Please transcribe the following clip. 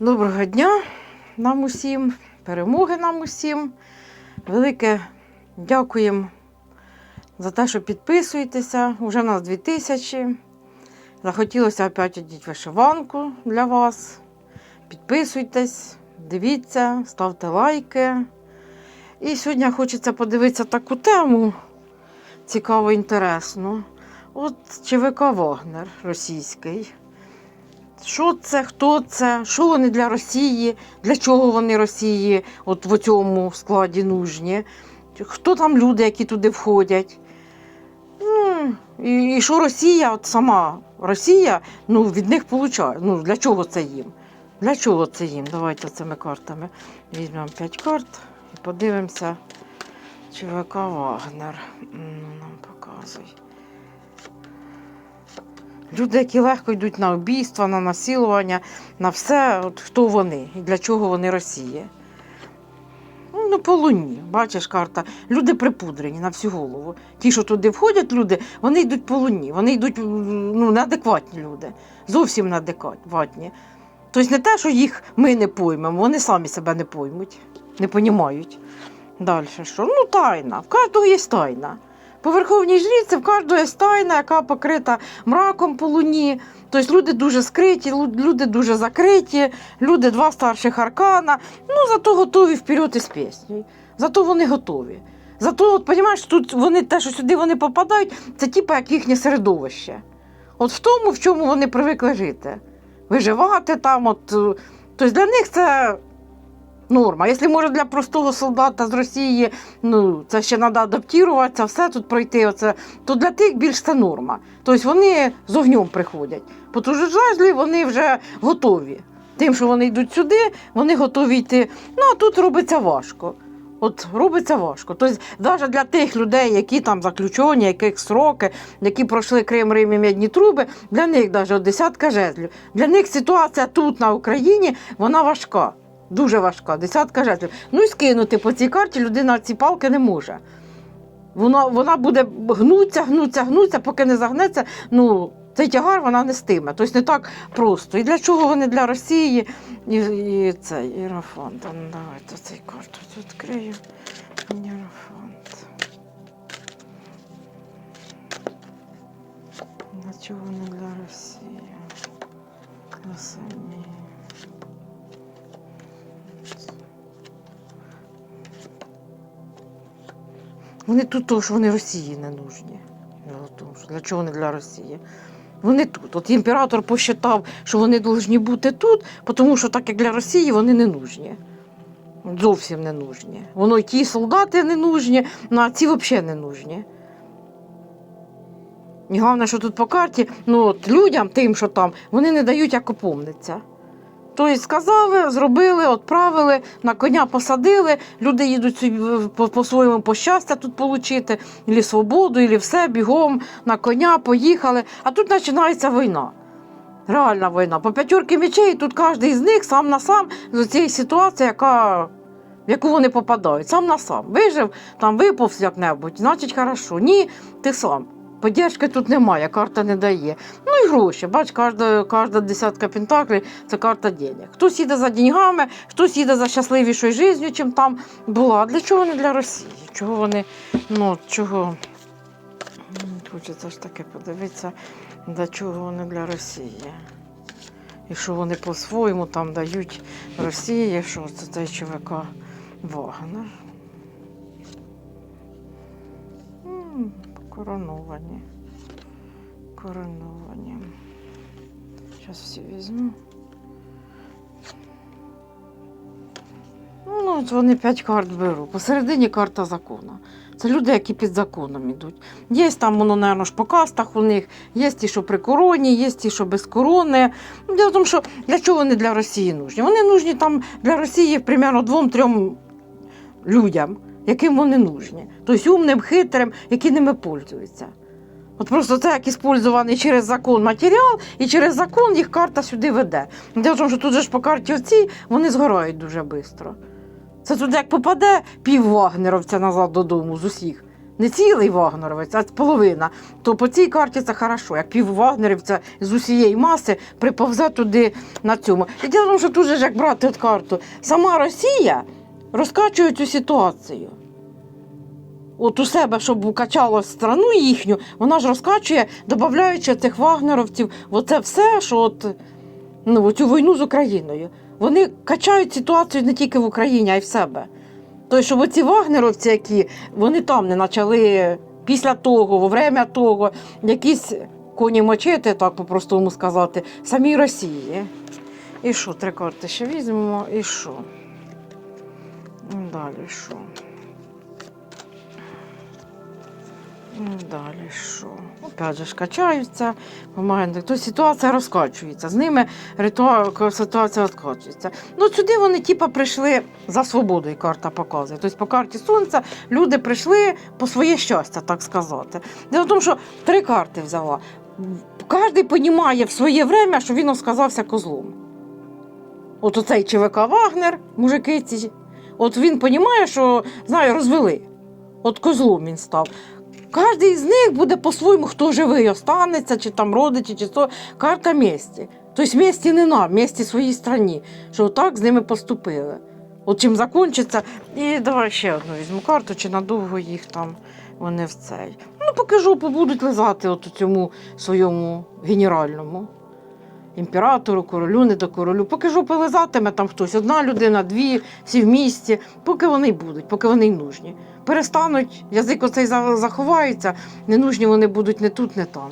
Доброго дня нам усім, перемоги нам усім. Велике дякуємо за те, що підписуєтеся. Уже нас 2000. Захотілося опять одіти вишиванку для вас. Підписуйтесь, дивіться, ставте лайки. І сьогодні хочеться подивитися таку тему цікаво, інтересну. От ЧВК Вагнер російський. Що це, хто це, що вони для Росії, для чого вони Росії от в цьому складі нужні, хто там люди, які туди входять. Ну, і, і що Росія, от сама Росія, ну, від них получає. Ну, для чого це їм? Для чого це їм? Давайте цими картами візьмемо 5 карт і подивимося. ЧВК Вагнер. М, Нам показуй. Люди, які легко йдуть на обійства, на насилування, на все, от хто вони і для чого вони Росія. Ну, по луні, бачиш, карта. Люди припудрені на всю голову. Ті, що туди входять, люди, вони йдуть по луні, вони йдуть ну, неадекватні люди. Зовсім неадекватні. Тобто не те, що їх ми не поймемо, вони самі себе не поймуть, не понімають. Далі що? Ну, тайна. В кожного є тайна. По верховній жріці в кожного є тайна, яка покрита мраком по луні. Тобто люди дуже скриті, люди дуже закриті, люди два старших аркана. Ну, зато готові вперед із піснею. Зато вони готові. Зато, от, розумієш, тут вони те, що сюди вони попадають, це типу як їхнє середовище. От в тому, в чому вони привикли жити. Виживати там, от. е, Тобто для них це норма. Якщо може для простого солдата з Росії, ну це ще треба адаптуватися, все тут пройти, оце, то для тих більш це норма. Тобто вони з огнем приходять. По жажлі вони вже готові. Тим, що вони йдуть сюди, вони готові йти. Ну а тут робиться важко. От робиться важко. Тобто, навіть для тих людей, які там заключені, яких сроки, які пройшли Крим, Рим і м'ядні труби, для них навіть от десятка жезлів. Для них ситуація тут, на Україні, вона важка. Дуже важка, десятка жезлів. Ну і скинути по цій карті людина ці палки не може. Вона, вона буде гнуться, гнуться, гнуться, поки не загнеться. Ну, цей тягар вона не стиме. Тобто не так просто. І для чого вони для Росії? І, і цей Іерофант. Давайте цей карту відкрию. Іерофант. Для чого вони для Росії? Для самі. Вони тут, тому що вони Росії не нужні. Тому, що Для чого вони для Росії? Вони тут. От імператор посчитав, що вони повинні бути тут, тому що так як для Росії вони не нужні. Зовсім не нужні. Воно й ті солдати не нужні, ну а ці взагалі не нужні. І головне, що тут по карті, ну от людям, тим, що там, вони не дають як опомниться. Тобто сказали, зробили, відправили, на коня посадили, люди їдуть по- по-своєму по щастя тут отримати, або свободу, або все, бігом на коня, поїхали. А тут починається війна. Реальна війна. По п'ятерки мечей тут кожен з них сам на сам з цієї ситуації, яка, в яку вони попадають. Сам на сам. Вижив, там виповз як-небудь, значить хорошо. Ні, ти сам. Поддержки тут немає, карта не дає. Ну і гроші. Бач, кожна, кожна десятка пентаклів це карта денег. Хтось їде за деньгами, хтось їде за щасливішою життю, чим там була. Для чого вони для Росії? Чого вони, ну, чого? Хочеться ж таке подивитися, для чого вони для Росії. І що вони по-своєму там дають Росії, що це цей ЧВК Вагнер. Короновані. Короновані. Зараз всі візьму. Ну, от вони п'ять карт беру. Посередині карта закону. Це люди, які під законом йдуть. Є там, воно, напевно, ж по кастах у них, є ті, що при короні, є ті, що без корони. Ну, Діло в тому, що для чого вони для Росії нужні? Вони нужні там для Росії примерно двом-трьом людям, яким вони нужні. Тобто умним, хитрим, які ними пользуються. От просто це як іспользований через закон матеріал, і через закон їх карта сюди веде. Діло в що тут же ж по карті оці вони згорають дуже швидко. Це туди як попаде пів вагнеровця назад додому з усіх. не цілий вагнеровець, а половина, то по цій карті це хорошо, як пів вагнерівця з усієї маси приповзе туди на цьому. І діло тому, що тут же ж як брати от карту, сама Росія розкачує цю ситуацію. От у себе, щоб качало страну їхню, вона ж розкачує, додаючи цих вагнеровців, оце все, що от, ну, цю війну з Україною. Вони качають ситуацію не тільки в Україні, а й в себе. Тобто, щоб оці вагнеровці, які вони там не почали після того, во время того, якісь коні мочити, так по-простому сказати, самій Росії. І що, три карти ще візьмемо, і що? Далі що? Далі що? Опять же ж качаються. То ситуація розкачується. З ними ритуал, ситуація розкачується. Ну, сюди вони типа прийшли за свободою, карта показує. Тобто по карті сонця люди прийшли по своє щастя, так сказати. Дело в тому, що три карти взяла. Кожен розуміє в своє время, що він сказався козлом. От оцей ЧВК Вагнер, мужики ці, от він розуміє, що знаю, розвели. От козлом він став. Кожен з них буде по-своєму, хто живий останеться, чи там родичі, чи то карта місті. Тобто місті не нам, місті своїй страні, що отак з ними поступили. От чим закінчиться. І давай ще одну візьму карту, чи надовго їх там вони в цей. Ну, поки жопу будуть лизати от у цьому своєму генеральному. Імператору, королю, не до королю. Поки ж лизатиме там хтось, одна людина, дві, всі в місті, поки вони будуть, поки вони й нужні. Перестануть, язик оцей заховається, не нужні вони будуть не тут, не там.